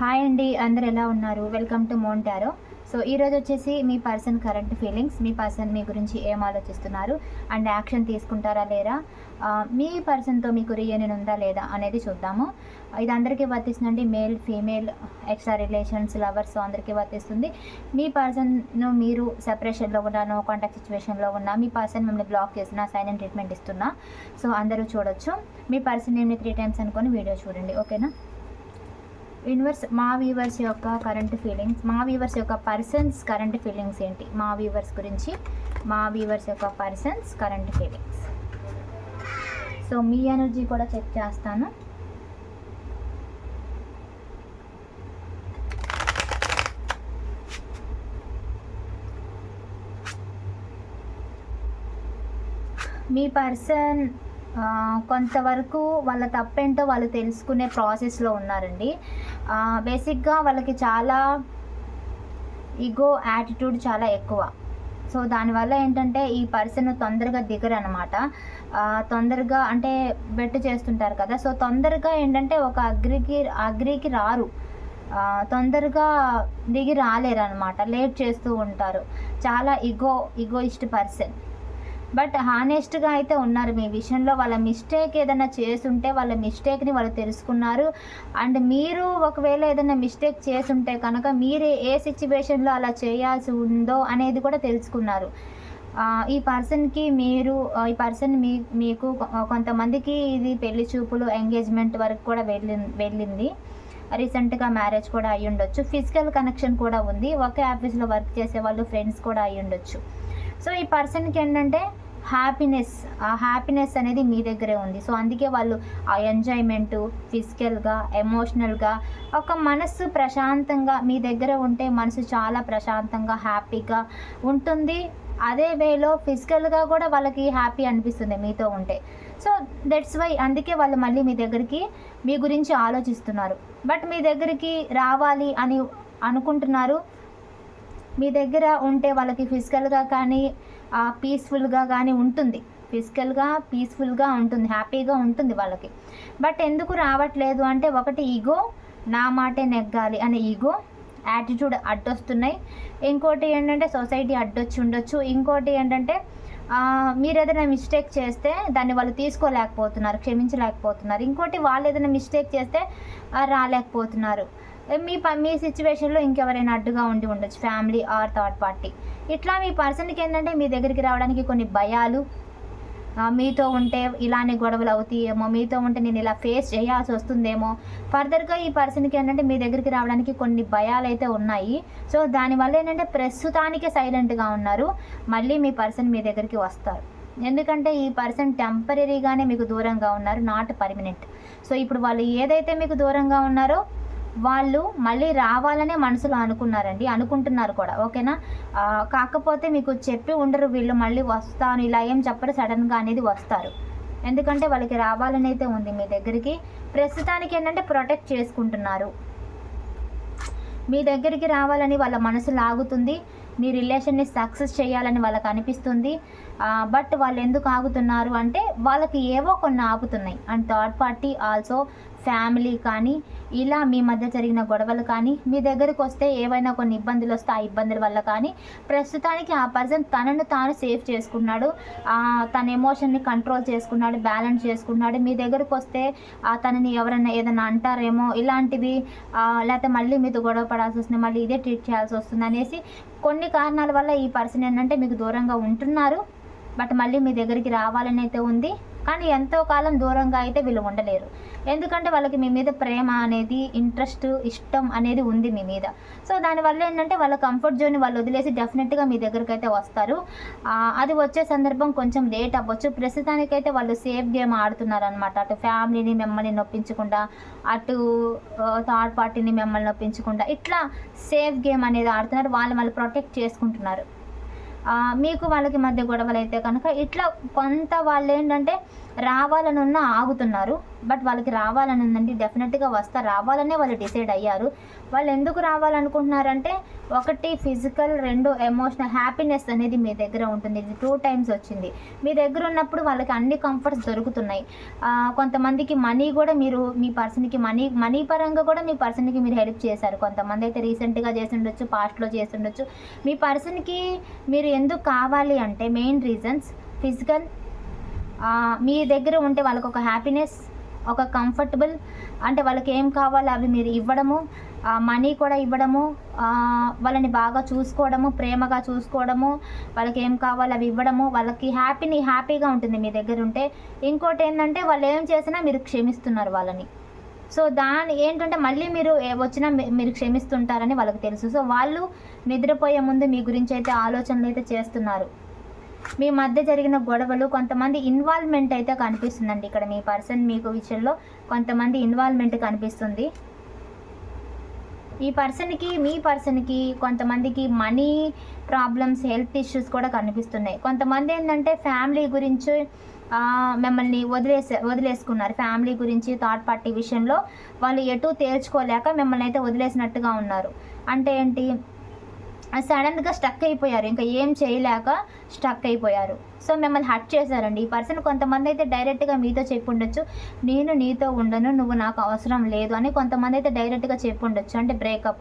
Hi అండి అందరు ఎలా ఉన్నారు? వెల్కమ్ టు మోంటారో సో ఈరోజు వచ్చేసి మీ పర్సన్ కరెంట్ ఫీలింగ్స్ మీ పర్సన్ మీ గురించి ఏం ఆలోచిస్తున్నారు? అండ్ యాక్షన్ తీసుకుంటారా లేరా? మీ పర్సన్తో మీకు రియూనియన్ ఉందా లేదా అనేది చూద్దాము. ఇది అందరికీ వర్తిస్తుందండి male female extra relations lovers అందరికీ వర్తిస్తుంది. మీ పర్సన్ను మీరు సెపరేషన్లో ఉన్నా నో కాంటాక్ట్ సిచ్యువేషన్లో ఉన్నా మీ పర్సన్ మిమ్మల్ని బ్లాక్ చేసినా సైలెంట్ ట్రీట్మెంట్ ఇస్తున్నా సో అందరూ చూడొచ్చు. మీ పర్సన్ నేమ్ని త్రీ టైమ్స్ అనుకొని వీడియో చూడండి ఓకేనా యూనివర్స్ మా వ్యూవర్స్ యొక్క కరెంట్ ఫీలింగ్స్ మా వ్యూవర్స్ యొక్క పర్సన్స్ కరెంట్ ఫీలింగ్స్ ఏంటి? మా వ్యూవర్స్ గురించి మా వ్యూవర్స్ యొక్క పర్సన్స్ కరెంట్ ఫీలింగ్స్ సో మీ ఎనర్జీ కూడా చెక్ చేస్తాను. మీ పర్సన్ కొంతవరకు వాళ్ళ తప్పేంటో వాళ్ళు తెలుసుకునే ప్రాసెస్లో ఉన్నారండి. బేసిక్గా వాళ్ళకి చాలా ఈగో యాటిట్యూడ్ చాలా ఎక్కువ. సో దానివల్ల ఏంటంటే ఈ పర్సన్ తొందరగా దిగరు అనమాట తొందరగా అంటే బెట్ చేస్తుంటారు కదా సో తొందరగా ఏంటంటే ఒక అగ్రికి అగ్రికి రారు. తొందరగా దిగి రాలేరు అనమాట లేట్ చేస్తూ ఉంటారు. చాలా ఇగో ఇగోయిస్ట్ పర్సన్. బట్ హానెస్ట్గా అయితే ఉన్నారు. మీ విషయంలో వాళ్ళ మిస్టేక్ ఏదైనా చేసుంటే వాళ్ళ మిస్టేక్ని వాళ్ళు తెలుసుకున్నారు. అండ్ మీరు ఒకవేళ ఏదైనా మిస్టేక్ చేసుంటే కనుక మీరు ఏ సిచ్యువేషన్లో అలా చేయాల్సి ఉందో అనేది కూడా తెలుసుకున్నారు. ఈ పర్సన్కి మీరు ఈ పర్సన్ మీ మీకు కొంతమందికి ఇది పెళ్ళి చూపులు ఎంగేజ్మెంట్ వరకు కూడా వెళ్ళి వెళ్ళింది. రీసెంట్గా మ్యారేజ్ కూడా అయ్యి ఉండొచ్చు ఫిజికల్ కనెక్షన్ కూడా ఉంది. ఒకే ఆఫీస్లో వర్క్ చేసే వాళ్ళు ఫ్రెండ్స్ కూడా అయ్యి ఉండొచ్చు సో ఈ పర్సన్కి ఏంటంటే హ్యాపీనెస్ ఆ హ్యాపీనెస్ అనేది మీ దగ్గరే ఉంది. సో అందుకే వాళ్ళు ఆ ఎంజాయ్మెంట్ ఫిజికల్గా ఎమోషనల్గా ఒక మనసు ప్రశాంతంగా మీ దగ్గర ఉంటే మనసు చాలా ప్రశాంతంగా హ్యాపీగా ఉంటుంది. అదే వేలో ఫిజికల్గా కూడా వాళ్ళకి హ్యాపీ అనిపిస్తుంది మీతో ఉంటే. సో దట్స్ వై అందుకే వాళ్ళు మళ్ళీ మీ దగ్గరికి మీ గురించి ఆలోచిస్తున్నారు. బట్ మీ దగ్గరికి రావాలి అని అనుకుంటున్నారు. మీ దగ్గర ఉంటే వాళ్ళకి ఫిజికల్గా కానీ పీస్ఫుల్గా కానీ ఉంటుంది. ఫిజికల్గా పీస్ఫుల్గా ఉంటుంది. హ్యాపీగా ఉంటుంది వాళ్ళకి. బట్ ఎందుకు రావట్లేదు అంటే ఒకటి ఈగో నా మాటే నెగ్గాలి అనే ఈగో యాటిట్యూడ్ అడ్డొస్తున్నాయి. ఇంకోటి ఏంటంటే సొసైటీ అడ్డొచ్చి ఉండొచ్చు. ఇంకోటి ఏంటంటే మీరు ఏదైనా మిస్టేక్ చేస్తే దాన్ని వాళ్ళు తీసుకోలేకపోతున్నారు క్షమించలేకపోతున్నారు. ఇంకోటి వాళ్ళు ఏదైనా మిస్టేక్ చేస్తే రాలేకపోతున్నారు. మీ ప మీ సిచ్యువేషన్లో ఇంకెవరైనా అడ్డుగా ఉండి ఉండొచ్చు ఫ్యామిలీ ఆర్ థర్డ్ పార్టీ ఇట్లా మీ పర్సన్కి ఏంటంటే మీ దగ్గరికి రావడానికి కొన్ని భయాలు మీతో ఉంటే ఇలానే గొడవలు అవుతాయేమో మీతో ఉంటే నేను ఇలా ఫేస్ చేయాల్సి వస్తుందేమో. ఫర్దర్గా ఈ పర్సన్కి ఏంటంటే మీ దగ్గరికి రావడానికి కొన్ని భయాలు అయితే ఉన్నాయి. సో దానివల్ల ఏంటంటే ప్రస్తుతానికే సైలెంట్గా ఉన్నారు. మళ్ళీ మీ పర్సన్ మీ దగ్గరికి వస్తారు. ఎందుకంటే ఈ పర్సన్ టెంపరీగానే మీకు దూరంగా ఉన్నారు నాట్ పర్మనెంట్ సో ఇప్పుడు వాళ్ళు ఏదైతే మీకు దూరంగా ఉన్నారో వాళ్ళు మళ్ళీ రావాలనే మనసులో అనుకున్నారండి అనుకుంటున్నారు కూడా. ఓకేనా? కాకపోతే మీకు చెప్పి ఉండరు వీళ్ళు మళ్ళీ వస్తాను ఇలా ఏం చెప్పరు సడన్గా అనేది వస్తారు. ఎందుకంటే వాళ్ళకి రావాలని అయితే ఉంది మీ దగ్గరికి. ప్రస్తుతానికి ఏంటంటే ప్రొటెక్ట్ చేసుకుంటున్నారు. మీ దగ్గరికి రావాలని వాళ్ళ మనసు లాగుతుంది మీ రిలేషన్ని సక్సెస్ చేయాలని వాళ్ళకి అనిపిస్తుంది. బట్ వాళ్ళు ఎందుకు ఆగుతున్నారు అంటే వాళ్ళకి ఏవో కొన్ని ఆపుతున్నాయి and third party also family కానీ ఇలా మీ మధ్య జరిగిన గొడవలు కానీ మీ దగ్గరికి వస్తే ఏవైనా కొన్ని ఇబ్బందులు వస్తే ఆ ఇబ్బందుల వల్ల కానీ ప్రస్తుతానికి ఆ పర్సన్ తనను తాను సేఫ్ చేసుకున్నాడు. తన ఎమోషన్ని కంట్రోల్ చేసుకున్నాడు బ్యాలెన్స్ చేసుకున్నాడు. మీ దగ్గరకు వస్తే ఆ, తనని ఎవరైనా ఏదైనా అంటారేమో ఇలాంటివి లేకపోతే మళ్ళీ మీతో గొడవ పడాల్సి వస్తుంది మళ్ళీ ఇదే ట్రీట్ చేయాల్సి వస్తుంది అనేసి కొన్ని కారణాల వల్ల ఈ పర్సన్ ఏంటంటే మీకు దూరంగా ఉంటున్నారు. బట్ మళ్ళీ మీ దగ్గరికి రావాలని అయితే ఉంది. కానీ ఎంతో కాలం దూరంగా అయితే వీళ్ళు ఉండలేరు. ఎందుకంటే వాళ్ళకి మీ మీద ప్రేమ అనేది ఇంట్రెస్ట్ ఇష్టం అనేది ఉంది మీ మీద. సో దానివల్ల ఏంటంటే వాళ్ళ కంఫర్ట్ జోన్ వాళ్ళు వదిలేసి డెఫినెట్గా మీ దగ్గరికి అయితే వస్తారు అది వచ్చే సందర్భం కొంచెం లేట్ అవ్వచ్చు. ప్రస్తుతానికైతే వాళ్ళు సేఫ్ గేమ్ ఆడుతున్నారనమాట అటు ఫ్యామిలీని మిమ్మల్ని నొప్పించకుండా అటు థర్డ్ పార్టీని మిమ్మల్ని నొప్పించకుండా ఇట్లా సేఫ్ గేమ్ అనేది ఆడుతున్నారు. వాళ్ళు వాళ్ళు ప్రొటెక్ట్ చేసుకుంటున్నారు. మీకు వాళ్ళకి మధ్య గొడవలు అయితే కనుక ఇట్లా కొంత వాళ్ళు ఏంటంటే రావాలని ఉన్న ఆగుతున్నారు. బట్ వాళ్ళకి రావాలని ఉందండి డెఫినెట్గా వస్తా రావాలనే వాళ్ళు డిసైడ్ అయ్యారు. వాళ్ళు ఎందుకు రావాలనుకుంటున్నారంటే ఒకటి ఫిజికల్ రెండు ఎమోషనల్ హ్యాపీనెస్ అనేది మీ దగ్గర ఉంటుంది. ఇది టూ టైమ్స్ వచ్చింది. మీ దగ్గర ఉన్నప్పుడు వాళ్ళకి అన్ని కంఫర్ట్స్ దొరుకుతున్నాయి. కొంతమందికి మనీ కూడా మీరు మీ పర్సన్కి మనీ మనీ పరంగా కూడా మీ పర్సన్కి మీరు హెల్ప్ చేశారు. కొంతమంది అయితే రీసెంట్గా చేసి ఉండొచ్చు పాస్ట్లో చేసి ఉండొచ్చు మీ పర్సన్కి మీరు ఎందుకు కావాలి అంటే మెయిన్ రీజన్స్ ఫిజికల్ మీ దగ్గర ఉంటే వాళ్ళకి ఒక హ్యాపీనెస్ ఒక కంఫర్టబుల్ అంటే వాళ్ళకి ఏం కావాలో అవి మీరు ఇవ్వడము మనీ కూడా ఇవ్వడము వాళ్ళని బాగా చూసుకోవడము ప్రేమగా చూసుకోవడము వాళ్ళకి ఏం కావాలో అవి ఇవ్వడము వాళ్ళకి హ్యాపీని హ్యాపీగా ఉంటుంది మీ దగ్గర ఉంటే. ఇంకోటి ఏంటంటే వాళ్ళు ఏం చేసినా మీరు క్షమిస్తున్నారు వాళ్ళని. సో దాని ఏంటంటే మళ్ళీ మీరు ఏ- వచ్చినా మీరు క్షమిస్తుంటారని వాళ్ళకి తెలుసు. సో వాళ్ళు నిద్రపోయే ముందు మీ గురించి అయితే ఆలోచనలు అయితే చేస్తున్నారు. మీ మధ్య జరిగిన గొడవలు కొంతమంది ఇన్వాల్వ్మెంట్ అయితే కనిపిస్తుందండి. ఇక్కడ మీ పర్సన్ మీకు విషయంలో కొంతమంది ఇన్వాల్వ్మెంట్ కనిపిస్తుంది. ఈ పర్సన్కి మీ పర్సన్కి కొంతమందికి మనీ ప్రాబ్లమ్స్ హెల్త్ ఇష్యూస్ కూడా కనిపిస్తున్నాయి. కొంతమంది ఏంటంటే ఫ్యామిలీ గురించి మిమ్మల్ని వదిలేసే వదిలేసుకున్నారు. ఫ్యామిలీ గురించి థర్డ్ పార్టీ విషయంలో వాళ్ళు ఎటు తేల్చుకోలేక మిమ్మల్ని అయితే వదిలేసినట్టుగా ఉన్నారు. అంటే ఏంటి? సడన్గా స్టక్ అయిపోయారు. ఇంకా ఏం చేయలేక స్టక్ అయిపోయారు. సో మిమ్మల్ని హట్ చేశారండి. ఈ పర్సన్ కొంతమంది అయితే డైరెక్ట్గా మీతో చెప్పి ఉండొచ్చు. నేను నీతో ఉండను నువ్వు నాకు అవసరం లేదు అని కొంతమంది అయితే డైరెక్ట్గా చెప్పి ఉండొచ్చు. అంటే బ్రేకప్.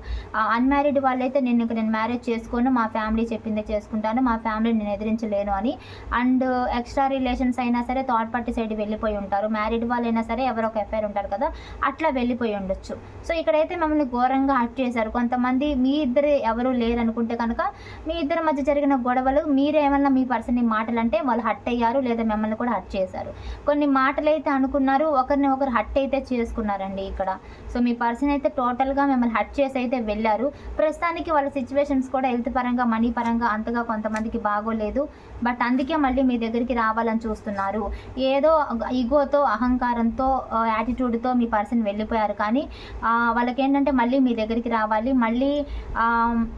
అన్మ్యారీడ్ వాళ్ళైతే నేను నేను మ్యారేజ్ చేసుకోను మా ఫ్యామిలీ చెప్పిందే చేసుకుంటాను మా ఫ్యామిలీ నేను ఎదిరించలేను అని. అండ్ ఎక్స్ట్రా రిలేషన్స్ అయినా సరే థర్డ్ పార్టీ సైడ్ వెళ్ళిపోయి ఉంటారు. మ్యారీడ్ వాళ్ళైనా సరే ఎవరో ఒక ఎఫ్ఐఆర్ ఉంటారు కదా అట్లా వెళ్ళిపోయి ఉండొచ్చు. సో ఇక్కడైతే మమ్మల్ని ఘోరంగా హట్ చేశారు. కొంతమంది మీ ఇద్దరు ఎవరు లేరు అనుకుంటే కనుక మీ ఇద్దరి మధ్య జరిగిన గొడవలు వల్ల మీ పర్సన్ని మాటలు అంటే వాళ్ళు హట్ అయ్యారు లేదా మిమ్మల్ని కూడా హట్ చేశారు. కొన్ని మాటలు అయితే అనుకున్నారు ఒకరిని ఒకరు హట్ అయితే చేసుకున్నారండి ఇక్కడ. సో మీ పర్సన్ అయితే టోటల్గా మిమ్మల్ని హట్ చేసి అయితే వెళ్ళారు. ప్రస్తుతానికి వాళ్ళ సిచ్యువేషన్స్ కూడా హెల్త్ పరంగా మనీ పరంగా అంతగా కొంతమందికి బాగోలేదు. బట్ అందుకే మళ్ళీ మీ దగ్గరికి రావాలని చూస్తున్నారు. ఏదో ఈగోతో అహంకారంతో యాటిట్యూడ్తో మీ పర్సన్ వెళ్ళిపోయారు. కానీ వాళ్ళకి ఏంటంటే మళ్ళీ మీ దగ్గరికి రావాలి. మళ్ళీ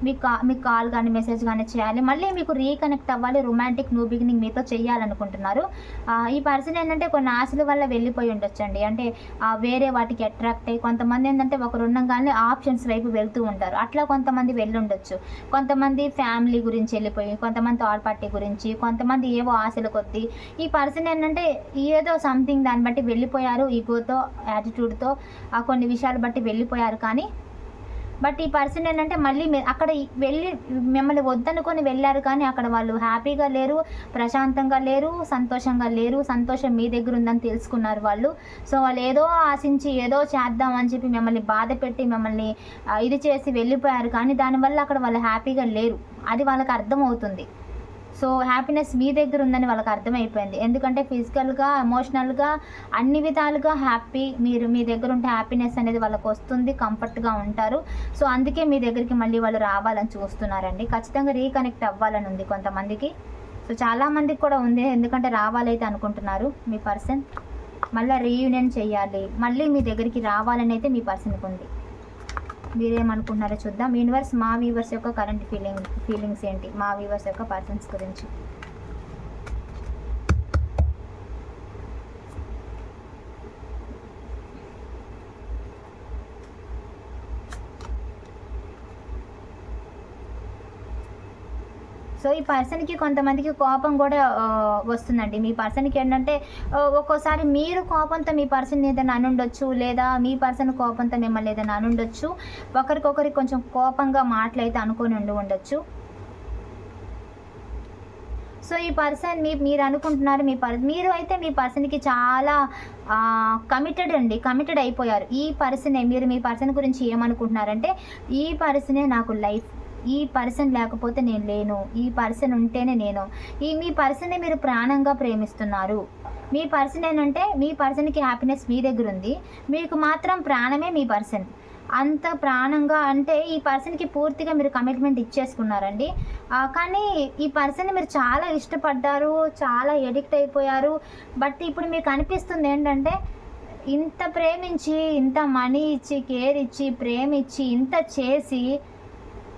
మీకు కా- మీకు కాల్ కానీ మెసేజ్ కానీ చేయాలి. మళ్ళీ మీకు రీకనెక్ట్ అవ్వాలి. రొమాంటిక్ న్యూ బిగినింగ్ మీతో చేయాలనుకుంటున్నారు ఈ పర్సన్ ఏంటంటే కొన్ని ఆశల వల్ల వెళ్ళిపోయి ఉండొచ్చండి. అంటే వేరే వాటికి అట్రాక్ట్ అయ్యి కొంతమంది ఏంటంటే ఒకరు ఉండగానే ఆప్షన్స్ వైపు వెళ్తూ ఉంటారు. అట్లా కొంతమంది వెళ్ళుండొచ్చు. కొంతమంది ఫ్యామిలీ గురించి వెళ్ళిపోయి కొంతమంది థర్డ్ పార్టీ గురించి కొంతమంది ఏవో ఆశల కొద్దీ ఈ పర్సన్ ఏంటంటే ఏదో సంథింగ్ దాన్ని బట్టి వెళ్ళిపోయారు ఈగోతో యాటిట్యూడ్తో కొన్ని విషయాలు బట్టి వెళ్ళిపోయారు. కానీ బట్ ఈ పర్సన్ ఏంటంటే మళ్ళీ అక్కడ వెళ్ళి మిమ్మల్ని వద్దనుకొని వెళ్ళారు కానీ అక్కడ వాళ్ళు హ్యాపీగా లేరు ప్రశాంతంగా లేరు సంతోషంగా లేరు సంతోషం మీ దగ్గర ఉందని తెలుసుకున్నారు వాళ్ళు. సో వాళ్ళు ఏదో ఆశించి ఏదో చేద్దాం అని చెప్పి మిమ్మల్ని బాధ పెట్టి మిమ్మల్ని ఇది చేసి వెళ్ళిపోయారు కానీ దానివల్ల అక్కడ వాళ్ళు హ్యాపీగా లేరు. అది వాళ్ళకి అర్థమవుతుంది. సో హ్యాపీనెస్ మీ దగ్గర ఉందని వాళ్ళకి అర్థమైపోయింది. ఎందుకంటే ఫిజికల్గా ఎమోషనల్గా అన్ని విధాలుగా హ్యాపీ మీరు మీ దగ్గర ఉంటే హ్యాపీనెస్ అనేది వాళ్ళకి వస్తుంది కంఫర్ట్గా ఉంటారు. సో అందుకే మీ దగ్గరికి మళ్ళీ వాళ్ళు రావాలని చూస్తున్నారండి. ఖచ్చితంగా రీకనెక్ట్ అవ్వాలని ఉంది కొంతమందికి. సో చాలామందికి కూడా ఉంది. ఎందుకంటే రావాలైతే అనుకుంటున్నారు మీ పర్సన్. మళ్ళీ రీయూనియన్ చేయాలి. మళ్ళీ మీ దగ్గరికి రావాలని అయితే మీ పర్సన్కి ఉంది. మీరేమనుకుంటున్నారో చూద్దాం. యూనివర్స్ మా వ్యూవర్స్ యొక్క కరెంట్ ఫీలింగ్ ఫీలింగ్స్ ఏంటి? మా వ్యూవర్స్ యొక్క పర్సన్స్ గురించి. సో ఈ పర్సన్కి కొంతమందికి కోపం కూడా వస్తుందండి. మీ పర్సన్కి ఏంటంటే ఒక్కోసారి మీరు కోపంతో మీ పర్సన్ ఏదైనా అనుండొచ్చు లేదా మీ పర్సన్ కోపంతో మిమ్మల్ని ఏదైనా అనుండొచ్చు ఒకరికొకరికి కొంచెం కోపంగా మాటలైతే అనుకొని ఉండి ఉండొచ్చు. సో ఈ పర్సన్ మీ మీరు అనుకుంటున్నారు మీ పర్ మీరు అయితే మీ పర్సన్కి చాలా కమిటెడ్ అండి. కమిటెడ్ అయిపోయారు. ఈ పర్సనే మీరు మీ పర్సన్ గురించి ఏమనుకుంటున్నారంటే ఈ పర్సనే నాకు లైఫ్ ఈ పర్సన్ లేకపోతే నేను లేను. ఈ పర్సన్ ఉంటేనే నేను. ఈ మీ పర్సన్ని మీరు ప్రాణంగా ప్రేమిస్తున్నారు. మీ పర్సన్ ఏంటంటే మీ పర్సన్కి హ్యాపీనెస్ మీ దగ్గర ఉంది. మీకు మాత్రం ప్రాణమే మీ పర్సన్. అంత ప్రాణంగా అంటే ఈ పర్సన్కి పూర్తిగా మీరు కమిట్మెంట్ ఇచ్చేసుకున్నారండి. కానీ ఈ పర్సన్ని మీరు చాలా ఇష్టపడ్డారు చాలా ఎడిక్ట్ అయిపోయారు. బట్ ఇప్పుడు మీకు అనిపిస్తుంది ఏంటంటే ఇంత ప్రేమించి ఇంత మనీ ఇచ్చి కేర్ ఇచ్చి ప్రేమ ఇచ్చి ఇంత చేసి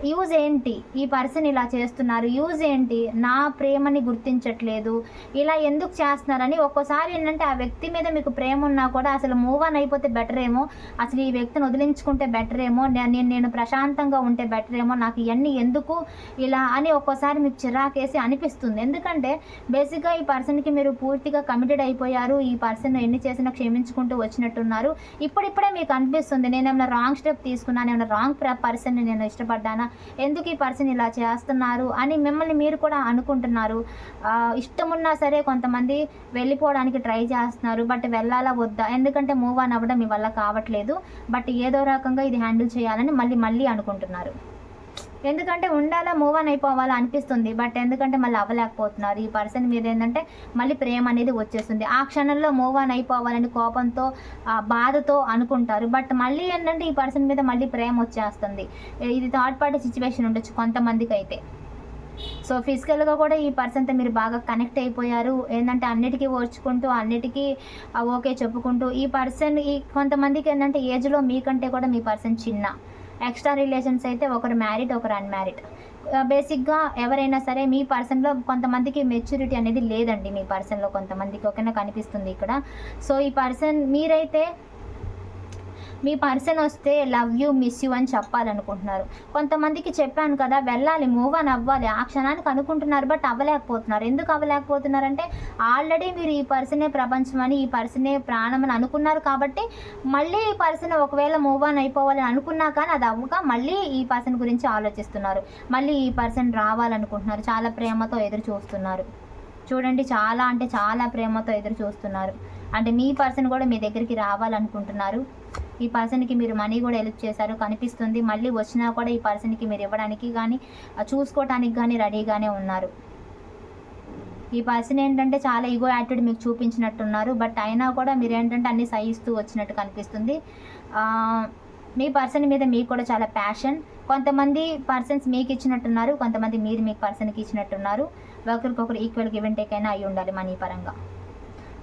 యూజ్ ఏంటి? ఈ పర్సన్ ఇలా చేస్తున్నారు. యూజ్ ఏంటి? నా ప్రేమని గుర్తించట్లేదు. ఇలా ఎందుకు చేస్తున్నారని ఒక్కోసారి ఏంటంటే ఆ వ్యక్తి మీద మీకు ప్రేమ ఉన్నా కూడా అసలు మూవ్ ఆన్ అయిపోతే బెటర్ ఏమో అసలు ఈ వ్యక్తిని వదిలించుకుంటే బెటర్ ఏమో నేను నేను ప్రశాంతంగా ఉంటే బెటర్ ఏమో నాకు ఇవన్నీ ఎందుకు ఇలా అని ఒక్కోసారి మీకు చిరాకేసి అనిపిస్తుంది. ఎందుకంటే బేసిక్గా ఈ పర్సన్కి మీరు పూర్తిగా కమిటెడ్ అయిపోయారు. ఈ పర్సన్ ఎన్ని చేసినా క్షమించుకుంటూ వచ్చినట్టున్నారు. ఇప్పుడిప్పుడే మీకు అనిపిస్తుంది నేను ఏమైనా రాంగ్ స్టెప్ తీసుకున్నాను? ఏమైనా రాంగ్ పర్సన్ని నేను ఇష్టపడ్డానా? ఎందుకు ఈ పర్సన్ ఇలా చేస్తున్నారు అని మిమ్మల్ని మీరు కూడా అనుకుంటున్నారు. ఇష్టమున్నా ఇష్టం ఉన్నా సరే కొంతమంది వెళ్ళిపోవడానికి ట్రై చేస్తున్నారు బట్ వెళ్ళాలా వద్దా? ఎందుకంటే మూవ్ ఆన్ అవ్వడం మీ వల్ల కావట్లేదు. బట్ ఏదో రకంగా ఇది హ్యాండిల్ చేయాలని మళ్ళీ మళ్ళీ అనుకుంటున్నారు. ఎందుకంటే ఉండాలా మూవ్ ఆన్ అయిపోవాలా అనిపిస్తుంది. బట్ ఎందుకంటే మళ్ళీ అవ్వలేకపోతున్నారు. ఈ పర్సన్ మీద ఏంటంటే మళ్ళీ ప్రేమ అనేది వచ్చేస్తుంది. ఆ క్షణంలో మూవ్ ఆన్ అయిపోవాలని కోపంతో ఆ బాధతో అనుకుంటారు. బట్ మళ్ళీ ఏంటంటే ఈ పర్సన్ మీద మళ్ళీ ప్రేమ వచ్చేస్తుంది. ఇది థర్డ్ పార్టీ సిచ్యువేషన్ ఉండొచ్చు కొంతమందికి అయితే సో ఫిజికల్గా కూడా ఈ పర్సన్తో మీరు బాగా కనెక్ట్ అయిపోయారు. ఏంటంటే అన్నిటికీ ఓర్చుకుంటూ అన్నిటికీ ఓకే చెప్పుకుంటూ ఈ పర్సన్ ఈ కొంతమందికి ఏంటంటే ఏజ్లో మీకంటే కూడా మీ పర్సన్ చిన్న. ఎక్స్ట్రా రిలేషన్స్ అయితే ఒకరు మ్యారీడ్ ఒకరు అన్మ్యారీడ్. బేసిక్గా ఎవరైనా సరే మీ పర్సన్లో కొంతమందికి మెచ్యూరిటీ అనేది లేదండి మీ పర్సన్లో కొంతమందికి ఓకేనా? కనిపిస్తుంది ఇక్కడ. సో ఈ పర్సన్ మీరైతే మీ పర్సన్ వస్తే లవ్ యూ మిస్ యూ అని చెప్పాలనుకుంటున్నారు. కొంతమందికి చెప్పాను కదా వెళ్ళాలి మూవ్ అని అవ్వాలి. ఆ క్షణానికి అనుకుంటున్నారు బట్ అవ్వలేకపోతున్నారు. ఎందుకు అవ్వలేకపోతున్నారంటే ఆల్రెడీ మీరు ఈ పర్సనే ప్రపంచం అని ఈ పర్సనే ప్రాణం అని అనుకున్నారు కాబట్టి మళ్ళీ ఈ పర్సన్ ఒకవేళ మూవ్ ఆన్ అయిపోవాలని అనుకున్నా కానీ అది అవ్వక మళ్ళీ ఈ పర్సన్ గురించి ఆలోచిస్తున్నారు. మళ్ళీ ఈ పర్సన్ రావాలనుకుంటున్నారు. చాలా ప్రేమతో ఎదురు చూస్తున్నారు. చూడండి చాలా అంటే చాలా ప్రేమతో ఎదురు చూస్తున్నారు. అంటే మీ పర్సన్ కూడా మీ దగ్గరికి రావాలనుకుంటున్నారు. ఈ పర్సన్కి మీరు మనీ కూడా హెల్ప్ చేశారు కనిపిస్తుంది. మళ్ళీ వచ్చినా కూడా ఈ పర్సన్కి మీరు ఇవ్వడానికి కానీ చూసుకోవటానికి కానీ రెడీగానే ఉన్నారు. ఈ పర్సన్ ఏంటంటే చాలా ఈగో యాటిట్యూడ్ మీకు చూపించినట్టున్నారు. బట్ అయినా కూడా మీరు ఏంటంటే అన్ని సహిస్తూ వచ్చినట్టు కనిపిస్తుంది. మీ పర్సన్ మీద మీకు కూడా చాలా ప్యాషన్ కొంతమంది పర్సన్స్ మీకు ఇచ్చినట్టున్నారు కొంతమంది మీరు మీకు పర్సన్కి ఇచ్చినట్టున్నారు. ఒకరికొకరు ఈక్వల్ గివెన్ టేక్ అయినా అయి ఉండాలి మనీ పరంగా.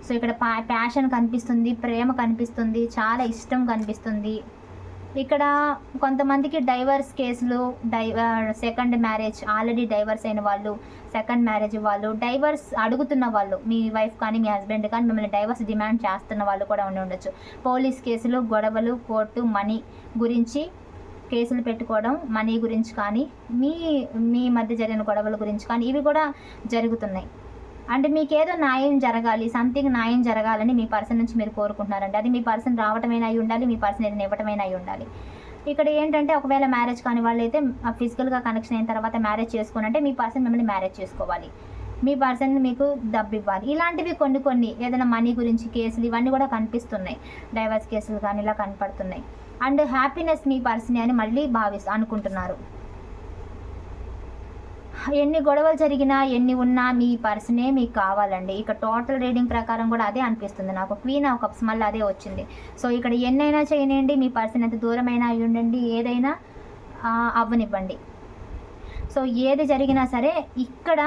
సో ఇక్కడ ప్యాషన్ కనిపిస్తుంది ప్రేమ కనిపిస్తుంది చాలా ఇష్టం కనిపిస్తుంది. ఇక్కడ కొంతమందికి డైవర్స్ కేసులు డై సెకండ్ మ్యారేజ్ ఆల్రెడీ డైవర్స్ అయిన వాళ్ళు సెకండ్ మ్యారేజ్ వాళ్ళు డైవర్స్ అడుగుతున్న వాళ్ళు మీ వైఫ్ కానీ మీ హస్బెండ్ కానీ మిమ్మల్ని డైవర్స్ డిమాండ్ చేస్తున్న వాళ్ళు కూడా ఉండి ఉండొచ్చు. పోలీస్ కేసులు గొడవలు కోర్టు మనీ గురించి కేసులు పెట్టుకోవడం మనీ గురించి కానీ మీ మీ మధ్య జరిగిన గొడవల గురించి కానీ ఇవి కూడా జరుగుతున్నాయి. అంటే మీకు ఏదో న్యాయం జరగాలి సంథింగ్ న్యాయం జరగాలని మీ పర్సన్ నుంచి మీరు కోరుకుంటున్నారండి. అది మీ పర్సన్ రావటమైనా అయి ఉండాలి మీ పర్సన్ ఏదైనా ఇవ్వటమైనా అయి ఉండాలి. ఇక్కడ ఏంటంటే ఒకవేళ మ్యారేజ్ కాని వాళ్ళు అయితే ఫిజికల్గా కనెక్షన్ అయిన తర్వాత మ్యారేజ్ చేసుకోనంటే మీ పర్సన్ మిమ్మల్ని మ్యారేజ్ చేసుకోవాలి. మీ పర్సన్ మీకు డబ్బు ఇవ్వాలి. ఇలాంటివి కొన్ని కొన్ని ఏదైనా మనీ గురించి కేసులు ఇవన్నీ కూడా కనిపిస్తున్నాయి. డైవర్స్ కేసులు కానీ ఇలా కనపడుతున్నాయి. అండ్ హ్యాపీనెస్ మీ పర్సన్ అని మళ్ళీ భావిస్తూ అనుకుంటున్నారు. ఎన్ని గొడవలు జరిగినా ఎన్ని ఉన్నా మీ పర్సనే మీకు కావాలండి. ఇక టోటల్ రీడింగ్ ప్రకారం కూడా అదే అనిపిస్తుంది నాకు. క్వీన్ ఆఫ్ కప్స్ మళ్ళీ అదే వచ్చింది. సో ఇక్కడ ఎన్నైనా చేయనివ్వండి మీ పర్సన్ ఎంత దూరమైనా ఉండండి ఏదైనా అవ్వనివ్వండి. సో ఏది జరిగినా సరే ఇక్కడ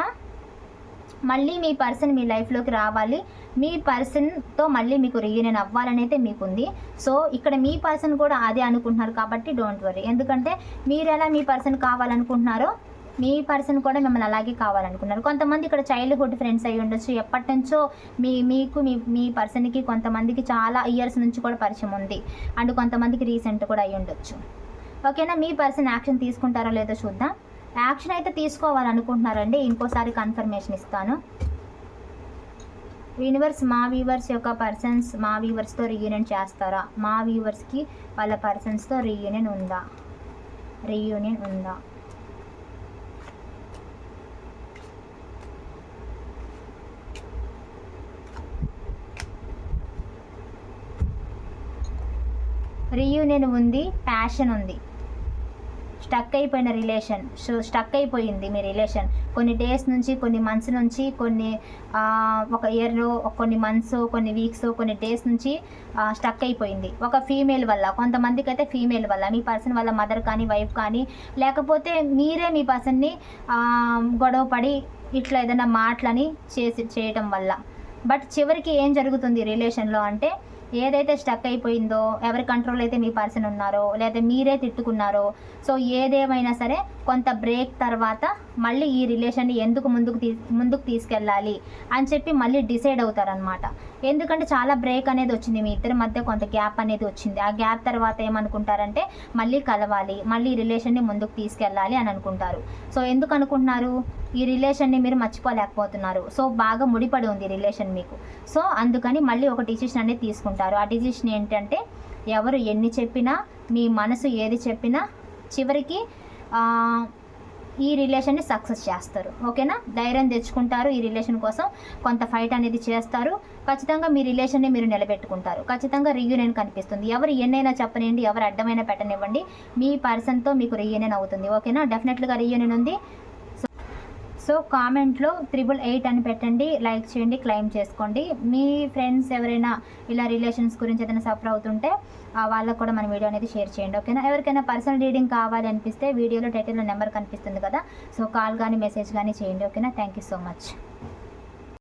మళ్ళీ మీ పర్సన్ మీ లైఫ్లోకి రావాలి. మీ పర్సన్తో మళ్ళీ మీకు రీయూనియన్ అవ్వాలని అయితే మీకుంది. సో ఇక్కడ మీ పర్సన్ కూడా అదే అనుకుంటున్నారు కాబట్టి డోంట్ వరీ ఎందుకంటే మీరు ఎలా మీ పర్సన్ కావాలనుకుంటున్నారో మీ పర్సన్ కూడా మిమ్మల్ని అలాగే కావాలనుకున్నారు. కొంతమంది ఇక్కడ చైల్డ్హుడ్ ఫ్రెండ్స్ అయి ఉండొచ్చు. ఎప్పటి నుంచో మీ మీకు మీ మీ పర్సన్కి కొంతమందికి చాలా ఇయర్స్ నుంచి కూడా పరిచయం ఉంది. అండ్ కొంతమందికి రీసెంట్ కూడా అయి ఉండొచ్చు. ఓకేనా మీ పర్సన్ యాక్షన్ తీసుకుంటారో లేదో చూద్దాం. యాక్షన్ అయితే తీసుకోవాలనుకుంటున్నారండి. ఇంకోసారి కన్ఫర్మేషన్ ఇస్తాను. యూనివర్స్ మా వ్యూవర్స్ యొక్క పర్సన్స్ మా వ్యూవర్స్తో రీయూనియన్ చేస్తారా? మా వ్యూవర్స్కి వాళ్ళ పర్సన్స్తో రీయూనియన్ ఉందా? రీయూనియన్ ఉందా? రీయూనియన్ ఉంది ప్యాషన్ ఉంది. స్టక్ అయిపోయిన రిలేషన్ సో స్టక్ అయిపోయింది మీ రిలేషన్ కొన్ని డేస్ నుంచి కొన్ని మంత్స్ నుంచి కొన్ని ఒక ఇయర్లో కొన్ని మంత్స్ కొన్ని వీక్స్ కొన్ని డేస్ నుంచి స్టక్ అయిపోయింది. ఒక ఫీమేల్ వల్ల కొంతమందికి అయితే ఫీమేల్ వల్ల మీ పర్సన్ వల్ల మదర్ కానీ వైఫ్ కానీ లేకపోతే మీరే మీ పర్సన్ని గొడవ పడి ఇట్లా ఏదైనా మాటలని చేసి చేయటం వల్ల. బట్ చివరికి ఏం జరుగుతుంది రిలేషన్లో అంటే ఏదైతే స్టక్ అయిపోయిందో ఎవరి కంట్రోల్ అయితే మీ పర్సన్ ఉన్నారో లేదా మీరే తిట్టుకున్నారో సో ఏదేమైనా సరే కొంత బ్రేక్ తర్వాత మళ్ళీ ఈ రిలేషన్ని ఎందుకు ముందుకు తీ ముందుకు తీసుకెళ్ళాలి అని చెప్పి మళ్ళీ డిసైడ్ అవుతారనమాట ఎందుకంటే చాలా బ్రేక్ అనేది వచ్చింది మీ ఇద్దరి మధ్య కొంత గ్యాప్ అనేది వచ్చింది. ఆ గ్యాప్ తర్వాత ఏమనుకుంటారంటే మళ్ళీ కలవాలి మళ్ళీ రిలేషన్ని ముందుకు తీసుకెళ్ళాలి అని అనుకుంటారు. సో ఎందుకు అనుకుంటున్నారు? ఈ రిలేషన్ని మీరు మర్చిపోలేకపోతున్నారు. సో బాగా ముడిపడి ఉంది రిలేషన్ మీకు. సో అందుకని మళ్ళీ ఒక డిసిషన్ అనేది తీసుకుంటారు. ఆ డిసిషన్ ఏంటంటే ఎవరు ఎన్ని చెప్పినా మీ మనసు ఏది చెప్పినా చివరికి ఈ రిలేషన్ని సక్సెస్ చేస్తారు. ఓకేనా? ధైర్యం తెచ్చుకుంటారు ఈ రిలేషన్ కోసం. కొంత ఫైట్ అనేది చేస్తారు. ఖచ్చితంగా మీ రిలేషన్ని మీరు నిలబెట్టుకుంటారు. ఖచ్చితంగా రీయూనియన్ కనిపిస్తుంది. ఎవరు ఎన్నైనా చెప్పనివ్వండి ఎవరు అడ్డమైనా పెట్టనివ్వండి మీ పర్సన్తో మీకు రీయూనియన్ అవుతుంది. ఓకేనా? డెఫినెట్గా రీయూనియన్ ఉంది. సో కామెంట్లో త్రిబుల్ ఎయిట్ అని పెట్టండి లైక్ చేయండి క్లెయిమ్ చేసుకోండి. మీ ఫ్రెండ్స్ ఎవరైనా ఇలా రిలేషన్స్ గురించి ఏదైనా సఫర్ అవుతుంటే ఆ వాళ్ళకు కూడా మన వీడియో అనేది షేర్ చేయండి ఓకేనా? ఎవరికైనా పర్సనల్ రీడింగ్ కావాలి అనిపిస్తే వీడియోలో టైటిల్లో నెంబర్ కనిపిస్తుంది కదా సో కాల్ కానీ మెసేజ్ కానీ చేయండి ఓకేనా? Thank you so much.